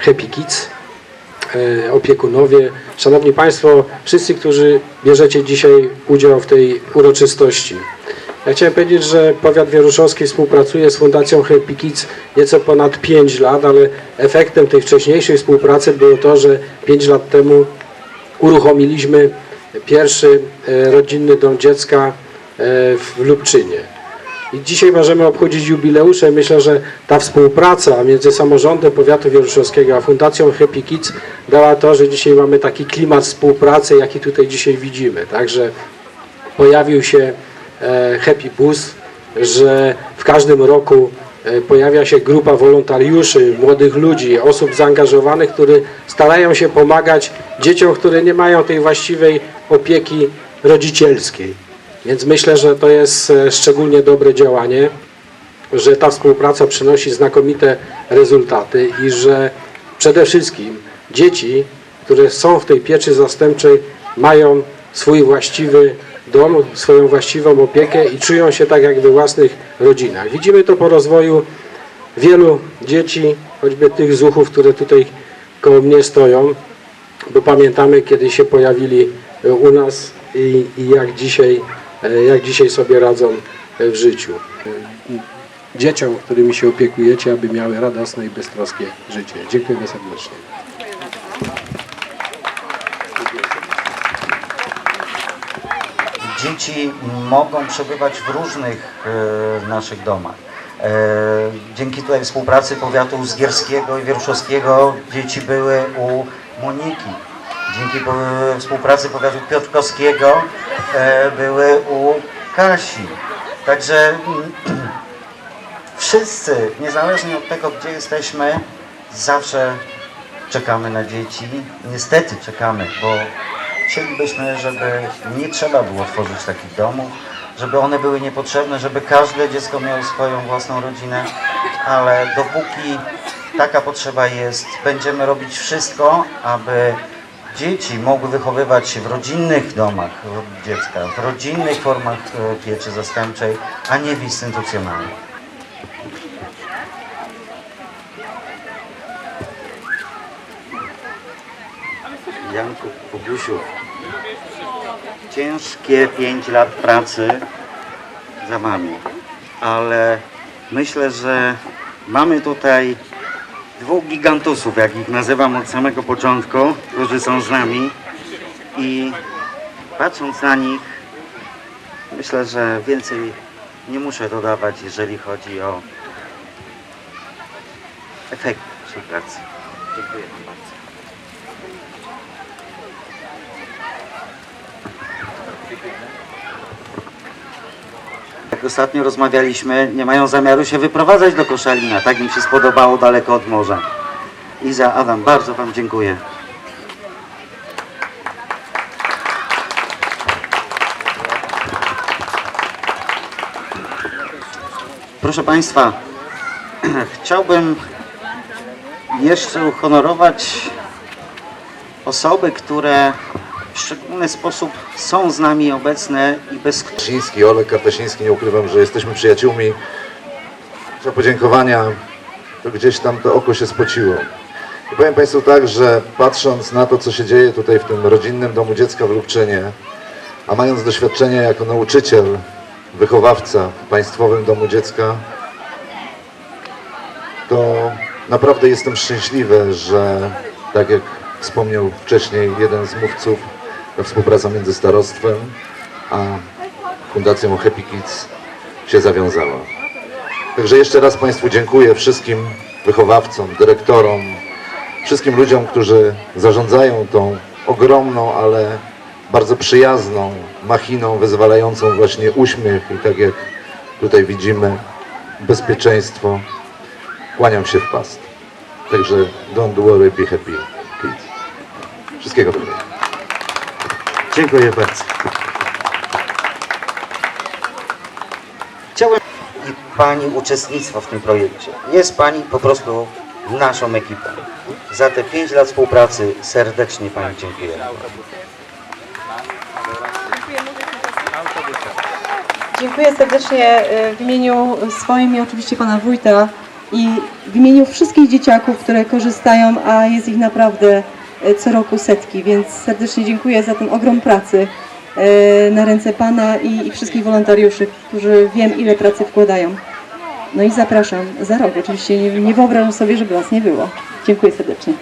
Happy Kids, e, opiekunowie, Szanowni Państwo, wszyscy, którzy bierzecie dzisiaj udział w tej uroczystości. Ja chciałem powiedzieć, że powiat wieruszowski współpracuje z Fundacją Happy Kids nieco ponad 5 lat, ale efektem tej wcześniejszej współpracy było to, że 5 lat temu uruchomiliśmy pierwszy e, rodzinny dom dziecka e, w Lubczynie. I dzisiaj możemy obchodzić jubileusze. Myślę, że ta współpraca między samorządem powiatu wieruszowskiego a Fundacją Happy Kids dała to, że dzisiaj mamy taki klimat współpracy, jaki tutaj dzisiaj widzimy. Także pojawił się e, Happy Bus, że w każdym roku e, pojawia się grupa wolontariuszy, młodych ludzi, osób zaangażowanych, które starają się pomagać dzieciom, które nie mają tej właściwej opieki rodzicielskiej. Więc myślę, że to jest e, szczególnie dobre działanie, że ta współpraca przynosi znakomite rezultaty i że przede wszystkim dzieci, które są w tej pieczy zastępczej, mają swój właściwy dom, swoją właściwą opiekę i czują się tak jak we własnych rodzinach. Widzimy to po rozwoju wielu dzieci, choćby tych zuchów, które tutaj koło mnie stoją, bo pamiętamy, kiedy się pojawili e, u nas i, i jak, dzisiaj, jak dzisiaj sobie radzą e, w życiu. E, Dzieciom, którymi się opiekujecie, aby miały radosne i beztroskie życie. Dziękuję serdecznie. Dzieci mogą przebywać w różnych e, naszych domach. E, dzięki tutaj współpracy powiatu zgierskiego i wieruszowskiego dzieci były u Moniki. Dzięki współpracy powiatu piotrkowskiego e, były u Kasi. Także mm, wszyscy, niezależnie od tego, gdzie jesteśmy, zawsze czekamy na dzieci. Niestety czekamy, bo chcielibyśmy, żeby nie trzeba było tworzyć takich domów, żeby one były niepotrzebne, żeby każde dziecko miało swoją własną rodzinę, ale dopóki taka potrzeba jest, będziemy robić wszystko, aby dzieci mogły wychowywać się w rodzinnych domach dziecka, w rodzinnych formach e, pieczy zastępczej, a nie w instytucjonalnych. Janku Kubusiu, ciężkie 5 lat pracy za Wami, ale myślę, że mamy tutaj dwóch gigantusów, jak ich nazywam od samego początku, którzy są z nami i patrząc na nich, myślę, że więcej nie muszę dodawać, jeżeli chodzi o efekt naszej pracy. Dziękuję Wam bardzo. Jak ostatnio rozmawialiśmy, nie mają zamiaru się wyprowadzać do Koszalina. Tak im się spodobało daleko od morza. Iza, Adam, bardzo Wam dziękuję. Proszę Państwa, chciałbym jeszcze uhonorować osoby, które w szczególny sposób są z nami obecne i bez Kartasiński, Olek Kartasiński, nie ukrywam, że jesteśmy przyjaciółmi. Za podziękowania to gdzieś tam to oko się spociło. I powiem Państwu tak, że patrząc na to, co się dzieje tutaj w tym rodzinnym domu dziecka w Lubczynie, a mając doświadczenie jako nauczyciel, wychowawca w Państwowym Domu Dziecka, to naprawdę jestem szczęśliwy, że tak jak wspomniał wcześniej jeden z mówców, współpraca między starostwem a Fundacją Happy Kids się zawiązała. Także jeszcze raz Państwu dziękuję wszystkim wychowawcom, dyrektorom, wszystkim ludziom, którzy zarządzają tą ogromną, ale bardzo przyjazną machiną wyzwalającą właśnie uśmiech i tak jak tutaj widzimy bezpieczeństwo. Kłaniam się w past. Także don't worry, be happy kids. Wszystkiego dobrego. Dziękuję bardzo. Chciałem i Pani uczestnictwo w tym projekcie. Jest Pani po prostu naszą ekipą. Za te 5 lat współpracy serdecznie Pani dziękuję. Dziękuję serdecznie e, w imieniu swoim i oczywiście pana wójta i w imieniu wszystkich dzieciaków, które korzystają, a jest ich naprawdę co roku setki, więc serdecznie dziękuję za ten ogrom pracy e, na ręce Pana i, i wszystkich wolontariuszy, którzy wiem ile pracy wkładają. No i zapraszam za rok. Oczywiście nie, nie wyobrażam sobie, żeby Was nie było. Dziękuję serdecznie.